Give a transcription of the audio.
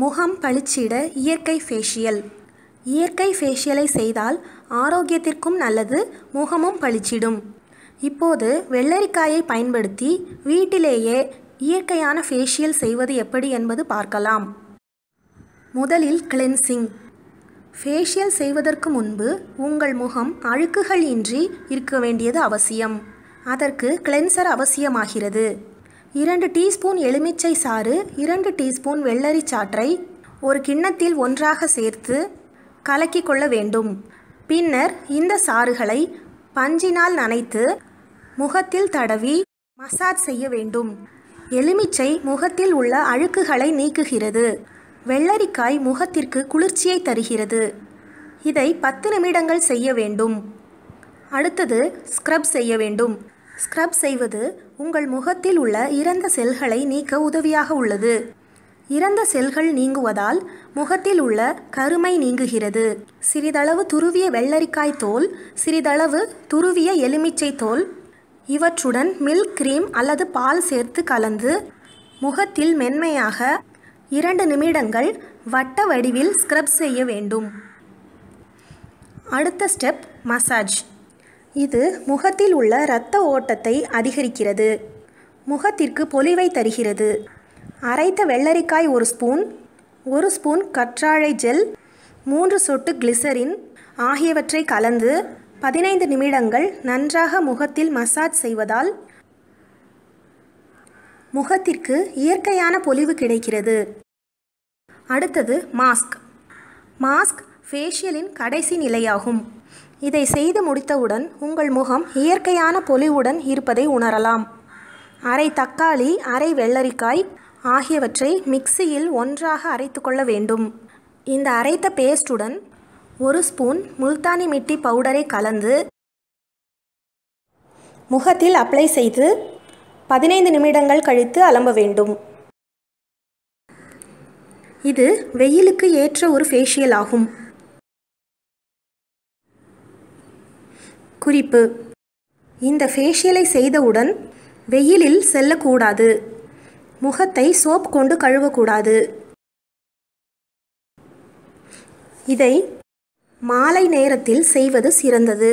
முகம் பளிச்சிட இயற்கை ஃபேஷியல் இயற்கை ஃபேஷியலை செய்தால் ஆரோக்கியத்திற்கும் நல்லது முகமும் பளிச்சிடும். இப்போது வெள்ளரிக்காயை பயன்படுத்தி வீட்டிலேயே இயற்கையான ஃபேஷியல் செய்வது எப்படி என்பது பார்க்கலாம். முதலில் கிளென்சிங் ஃபேஷியல் செய்வதற்கு முன்பு உங்கள் முகம் அழுக்குகள் இன்றி இருக்க வேண்டியது அவசியம். அதற்கு கிளென்சர் அவசியமாகிறது. இரண்டு டீஸ்பூன் எலுமிச்சை சாறு இரண்டு டீஸ்பூன் வெள்ளரி சாற்றை ஒரு கிண்ணத்தில் ஒன்றாக சேர்த்து கலக்கி கொள்ள வேண்டும். பின்னர் இந்த சாறுகளை பஞ்சினால் நனைத்து முகத்தில் தடவி மசாஜ் செய்ய வேண்டும். எலுமிச்சை முகத்தில் உள்ள அழுக்குகளை நீக்குகிறது. வெள்ளரிக்காய் முகத்திற்கு குளிர்ச்சியை தருகிறது. இதை பத்து நிமிடங்கள் செய்ய வேண்டும். அடுத்தது ஸ்க்ரப் செய்ய வேண்டும். ஸ்க்ரப் செய்வது உங்கள் முகத்தில் உள்ள இறந்த செல்களை நீக்க உதவியாக உள்ளது. இறந்த செல்கள் நீங்குவதால் முகத்தில் உள்ள கருமை நீங்குகிறது. சிறிதளவு துருவிய வெள்ளரிக்காய் தோல் சிறிதளவு துருவிய எலுமிச்சை தோல் இவற்றுடன் மில்க் கிரீம் அல்லது பால் சேர்த்து கலந்து முகத்தில் மென்மையாக இரண்டு நிமிடங்கள் வட்ட வடிவில் ஸ்க்ரப் செய்ய வேண்டும். அடுத்த ஸ்டெப் மசாஜ் இது முகத்தில் உள்ள இரத்த ஓட்டத்தை அதிகரிக்கிறது. முகத்திற்கு பொலிவை தருகிறது. அரைத்த வெள்ளரிக்காய் ஒரு ஸ்பூன் ஒரு ஸ்பூன் கற்றாழை ஜெல் மூன்று சொட்டு கிளிசரின் ஆகியவற்றை கலந்து பதினைந்து நிமிடங்கள் நன்றாக முகத்தில் மசாஜ் செய்வதால் முகத்திற்கு இயற்கையான பொலிவு கிடைக்கிறது. அடுத்தது மாஸ்க். மாஸ்க் ஃபேஷியலின் கடைசி நிலையாகும். இதை செய்து முடித்தவுடன் உங்கள் முகம் இயற்கையான பொலிவுடன் இருப்பதை உணரலாம். அரை தக்காளி அரை வெள்ளரிக்காய் ஆகியவற்றை மிக்சியில் ஒன்றாக அரைத்து கொள்ள வேண்டும். இந்த அரைத்த பேஸ்டுடன் ஒரு ஸ்பூன் முல்தானி மிட்டி பவுடரை கலந்து முகத்தில் அப்ளை செய்து பதினைந்து நிமிடங்கள் கழித்து அலம்ப வேண்டும். இது வெயிலுக்கு ஏற்ற ஒரு ஃபேஷியல் ஆகும். குறிப்பு. இந்த ஃபேஷியலை செய்தவுடன் வெயிலில் செல்லக்கூடாது. முகத்தை சோப் கொண்டு கழுவக்கூடாது. இதை மாலை நேரத்தில் செய்வது சிறந்தது.